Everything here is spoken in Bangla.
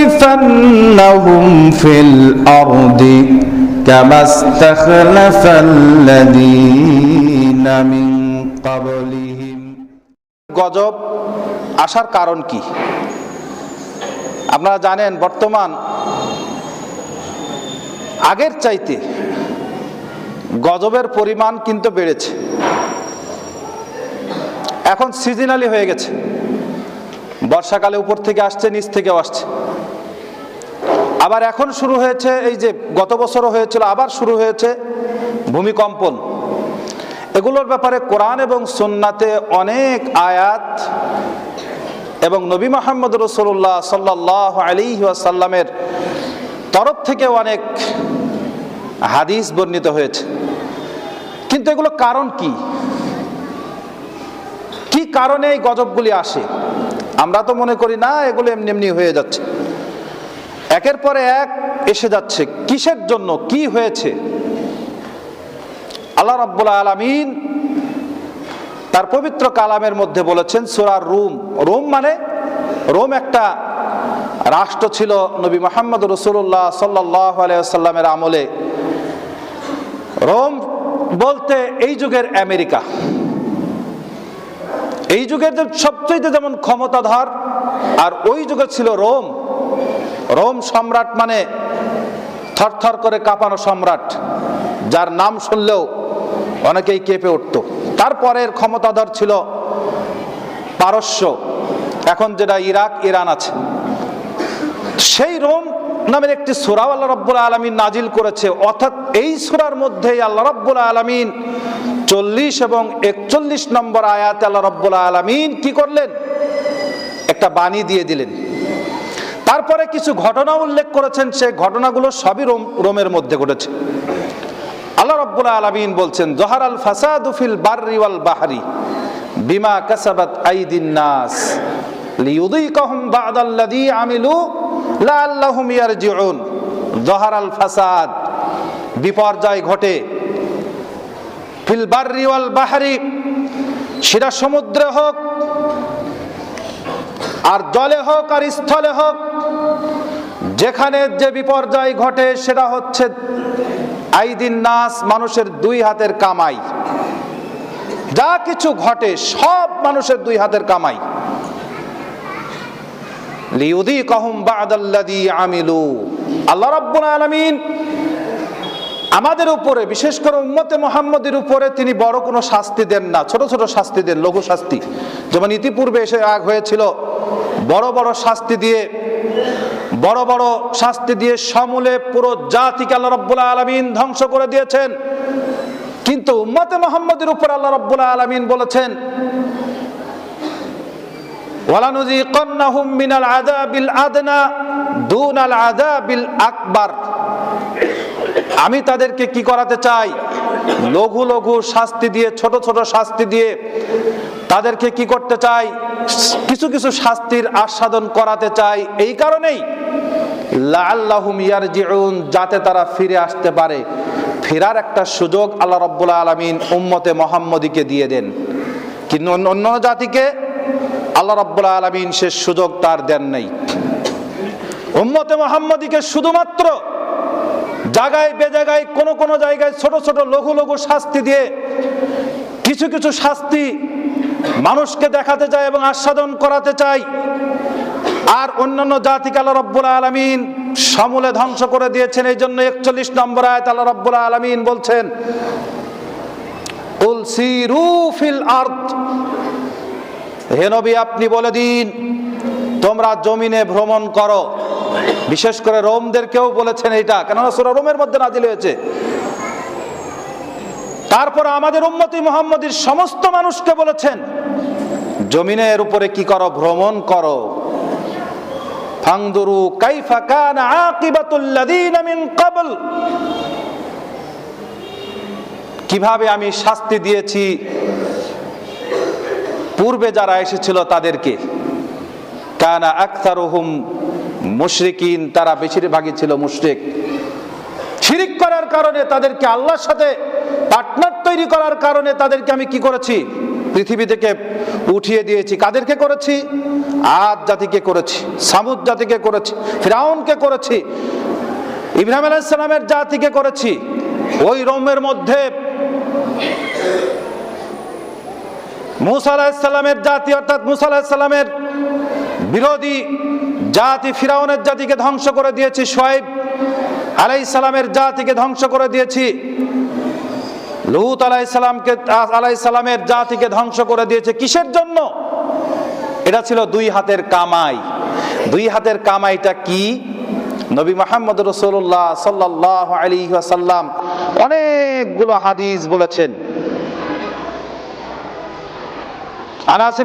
ليستخلفنهم في الأرض كما استخلف الذين من قبلهم গজব আসার কারণ কি আপনারা জানেন বর্তমান আগের চাইতে গজবের পরিমাণ কিন্তু বেড়েছে এখন সিজনালি হয়ে গেছে বর্ষাকালে উপর থেকে আসছে, নিচ থেকেও আসছে। আবার এখন শুরু হয়েছে, এই যে গত বছরও হয়েছিল, আবার শুরু হয়েছে ভূমিকম্পন। এগুলোর ব্যাপারে কোরআন এবং সুন্নাতে অনেক আয়াত এবং নবী মোহাম্মদ রসুল্লাহ সাল্লাহ আলী সাল্লামের তরফ থেকে অনেক হাদিস বর্ণিত হয়েছে। কিন্তু এগুলো কারণ কি? কি কারণে এই গজবগুলি আসে? আমরা তো মনে করি, না, এগুলো এমনি এমনি হয়ে যাচ্ছে। একের পরে এক এসে যাচ্ছে, কিসের জন্য, কি হয়েছে? আল্লাহ রাব্বুল আলামিন তার পবিত্র কালামের মধ্যে বলেছেন সুরার রুম। রোম মানে রোম একটা রাষ্ট্র ছিল নবী মোহাম্মদ রসুল্লাহ সাল্লাহ আলাইসাল্লামের আমলে। রোম বলতে এই যুগের আমেরিকা। এই যুগের যে সবচেয়ে যেমন ক্ষমতাধর, আর ওই যুগে ছিল রোম। রোম সম্রাট মানে থরথর করে কাঁপানো সম্রাট, যার নাম শুনলেও অনেকেই কেঁপে উঠত। তারপরের ক্ষমতাধর ছিল পারস্য, এখন যেটা ইরাক, ইরান আছে। সেই রোম নামের একটি সুরাও আল্লাহ রব্বুল আলমিন নাজিল করেছে। অর্থাৎ এই সুরার মধ্যেই আল্লাহ রব্বুল আলমিন চল্লিশ এবং একচল্লিশ নম্বর আয়াত আল্লাহ রব্বুল আলমিন কি করলেন? একটা বাণী দিয়ে দিলেন। তারপরে কিছু ঘটনা উল্লেখ করেছেন সে ঘটনাগুলো সবই রোম, রোমের মধ্যে ঘটেছে। আল্লাহ রব্বুল আলমিন বলছেন, জহার আল ফাসাদুফিল বার্রি ওয়াল বাহারি বিমা কাসাবাত আইদিন নাস লিউদিকাহুম বাদাল্লাযী আমিলু লাআল্লাহুম ইয়ারজিউন। জহার আল ফাসাদ, বিপর্যয় ঘটে। ফিল বাহারি, সেটা সমুদ্রে হোক, আর জলে হোক, আর স্থলে হোক, যেখানে যে বিপর্যয় ঘটে সেটা হচ্ছে আইদিন নাস, মানুষের দুই হাতের কামাই। যা কিছু ঘটে সব মানুষের দুই হাতের কামাই। লিউদি কহম বাদাল্লাদি আমিলু। আল্লাহ রাব্বুল আলামিন আমাদের উপরে, বিশেষ করে উম্মতে মোহাম্মদের উপরে তিনি বড় কোনো শাস্তি দেন না, ছোট ছোট শাস্তি দেন, লঘু শাস্তি। যেমন ইতিপূর্বে এসে আগ হয়েছিল, বড় বড় শাস্তি দিয়ে, বড় বড় শাস্তি দিয়ে সমূলে পুরো জাতিকে আল্লাহ রব্বুল আলমিন ধ্বংস করে দিয়েছেন। কিন্তু উম্মতে মোহাম্মদের উপর আল্লাহ রব্বুল আলমিন বলেছেন, ওয়ালানুযিকান্নাহুম মিনাল আযাবিল আদনা দুনাল আযাবিল আকবার। আমি তাদেরকে কি করাতে চাই? লঘু লঘু শাস্তি দিয়ে, ছোট ছোট শাস্তি দিয়ে তাদেরকে কি করতে চাই? কিছু কিছু শাস্তির আস্বাদন করাতে চাই। এই কারণেই যাতে তারা ফিরে আসতে পারে। ফেরার একটা সুযোগ আল্লাহ রাব্বুল আলামিন উম্মতে মোহাম্মদীকে দিয়ে দেন। কিন্তু অন্য অন্য জাতিকে আল্লাহ রাব্বুল আলামিন সে সুযোগ তার দেন নাই। উম্মতে মোহাম্মদীকে শুধুমাত্র জায়গায় বে জায়গায় কোনো কোনো জায়গায় ছোট ছোট লঘু লঘু শাস্তি দিয়ে কিছু কিছু শাস্তি মানুষকে দেখাতে চায় এবং আস্বাদন করাতে চাই আর অন্যান্য জাতিকে আল্লাহ রব্বুল আলমিন সমূলে ধ্বংস করে দিয়েছেন। এই জন্য একচল্লিশ নম্বর আয়ত আল্লাহ রব্বুল আলমিন বলছেন হে নবী, আপনি বলে দিন, তোমরা জমিনে ভ্রমণ করো। বিশেষ করে রোমদেরকেও বলেছেন এটা, কেননা সুরা রোমের মধ্যে নাজিল হয়েছে। তারপর আমাদের উম্মতি মোহাম্মদীর সমস্ত মানুষকে বলেছেন, জমিনের উপরে কি করো? ভ্রমণ করো। ফাংদুরু কাইফা কানা আকিবাতুল মিন কীভাবে আমি শাস্তি দিয়েছি? পূর্বে যারা এসেছিল তাদেরকে। কানা আকতারুহুম মুশরিকিন তারা বেশিরভাগই ছিল মুশরিক। শিরিক করার কারণে তাদেরকে আল্লাহর সাথে পার্টনার তৈরি করার কারণে তাদেরকে আমি কি করেছি? পৃথিবী থেকে উঠিয়ে দিয়েছি। কাদেরকে করেছি? আদ জাতিকে করেছি, সামুদ জাতিকে করেছি, ফিরাউনকে করেছি, ইব্রাহিম আলাইসালামের জাতিকে করেছি। ওই রোমের মধ্যে মুসা আলাহিসাল্লামের জাতি অর্থাৎ মুসা আলাহিসাল্লামের বিরোধী জাতি ফিরাউনের জাতিকে ধ্বংস করে দিয়েছি সোয়েব আলাইসালামের জাতিকে ধ্বংস করে দিয়েছি। লুত আলাইসালামকে আলাইসালামের জাতিকে ধ্বংস করে দিয়েছে। কিসের জন্য? এটা ছিল দুই হাতের কামাই। দুই হাতের কামাইটা কি? নবী মোহাম্মদ রসুল্লাহ সাল্লাহ আলী সাল্লাম অনেকগুলো হাদিস বলেছেন। আনাস